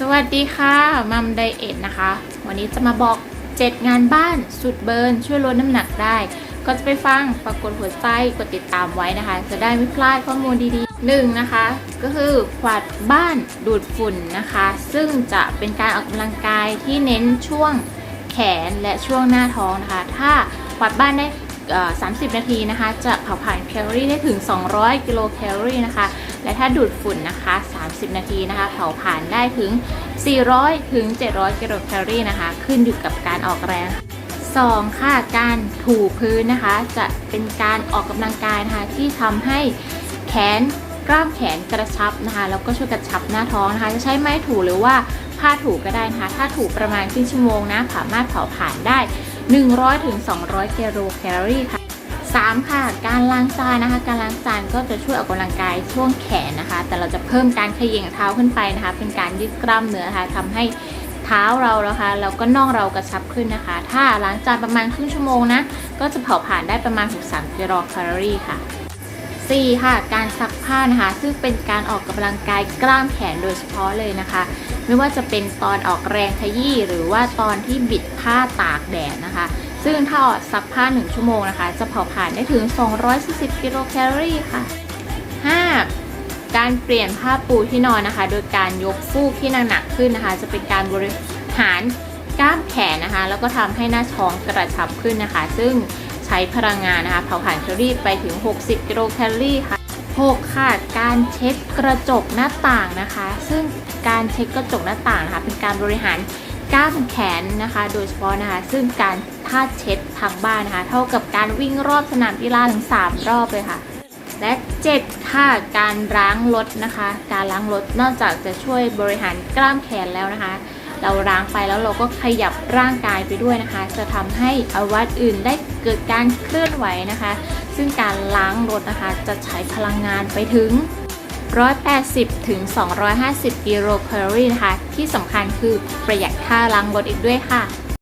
สวัสดีค่ะมัมไดเอทนะคะ วันนี้จะมาบอก 7 งานบ้านสุดเบิร์นช่วยลดน้ำหนักได้ ก็จะไปฟังปรากฏหัวใจกดติดตามไว้นะคะ จะได้ไม่พลาดข้อมูลดีๆหนึ่งนะคะ ก็คือกวาดบ้านดูดฝุ่นนะคะ ซึ่งจะเป็นการออกกำลังกายที่เน้นช่วงแขนและช่วงหน้าท้องนะคะ ถ้ากวาดบ้านได้ 30 นาทีนะคะ จะเผาผลาญแคลอรี่ได้ถึง 200 กิโลแคลอรี่นะคะ และถ้าดูดฝุ่นนะคะ 30 นาทีนะคะ เผาผลาญได้ถึง 400 ถึง 700 กิโลแคลอรี่นะคะ ขึ้นอยู่กับการออกแรง 2 ค่ะ การถูพื้นนะคะ จะเป็นการออกกำลังกายนะคะที่ทำให้แขนกล้ามแขนกระชับนะคะ แล้วก็ช่วยกระชับหน้าท้องนะคะ จะใช้ไม้ถูหรือว่าผ้าถูก็ได้นะคะ ถ้าถูประมาณครึ่งชั่วโมงนะ สามารถเผาผลาญได้ 100ถึง200กิโลแคลอรี่ค่ะ 3 ค่ะ การล้างจานนะคะ การล้างจานก็จะช่วยออกกำลังกายช่วงแขนนะคะ แต่เราจะเพิ่มการขย่งเท้าขึ้นไปนะคะ เป็นการยืดกล้ามเนื้อนะคะทำให้เท้าเรานะคะแล้วก็น่องเรากระชับขึ้นนะคะ ถ้าล้างจานประมาณครึ่งชั่วโมงนะ ก็จะเผาผลาญได้ประมาณ 63กิโลแคลอรี่ค่ะ 4 ค่ะ การซักผ้านะคะ ซึ่งเป็นการออกกำลังกายกล้ามแขนโดยเฉพาะเลยนะคะ ไม่ว่าจะเป็นตอนออกแรงขยี้หรือว่าตอนที่บิดผ้าตากแดดนะคะ ซึ่งถ้าซักผ้า 1 ชั่วโมงนะคะ จะเผาผลาญได้ถึง 240 กิโลแคลอรี่ค่ะ 5. การเปลี่ยนผ้าปูที่นอนนะคะ โดยการยกฟูกที่หนักๆขึ้นนะคะ จะเป็นการบริหารกล้ามแขนนะคะ แล้วก็ทำให้หน้าท้องกระชับขึ้นนะคะ ซึ่งใช้พลังงานนะคะเผาผลาญแคลอรี่ไปถึง 60 กิโลแคลอรี่ค่ะ 6ค่ะการเช็ดกระจกหน้าต่างนะคะ ซึ่งการเช็ดกระจกหน้าต่างนะคะเป็นการบริหารกล้ามแขนนะคะ โดยเฉพาะนะคะ ซึ่งการถ้าเช็ดทางบ้านนะคะ เท่ากับการวิ่งรอบสนามกีฬาถึง 3 รอบเลยค่ะ และ 7 ค่ะ การล้างรถนะคะ การล้างรถนอกจากจะช่วยบริหารกล้ามแขนแล้วนะคะ เราล้างไปแล้วเราก็ขยับร่างกายไปด้วยนะคะ จะทำให้อวัยวะอื่นได้เกิดการเคลื่อนไหวนะคะ ซึ่งการล้างรถนะคะ จะใช้พลังงานไปถึง 180 ถึง 250 กิโลแคลอรี่นะคะ ที่สำคัญคือประหยัดค่าล้างรถอีกด้วยค่ะ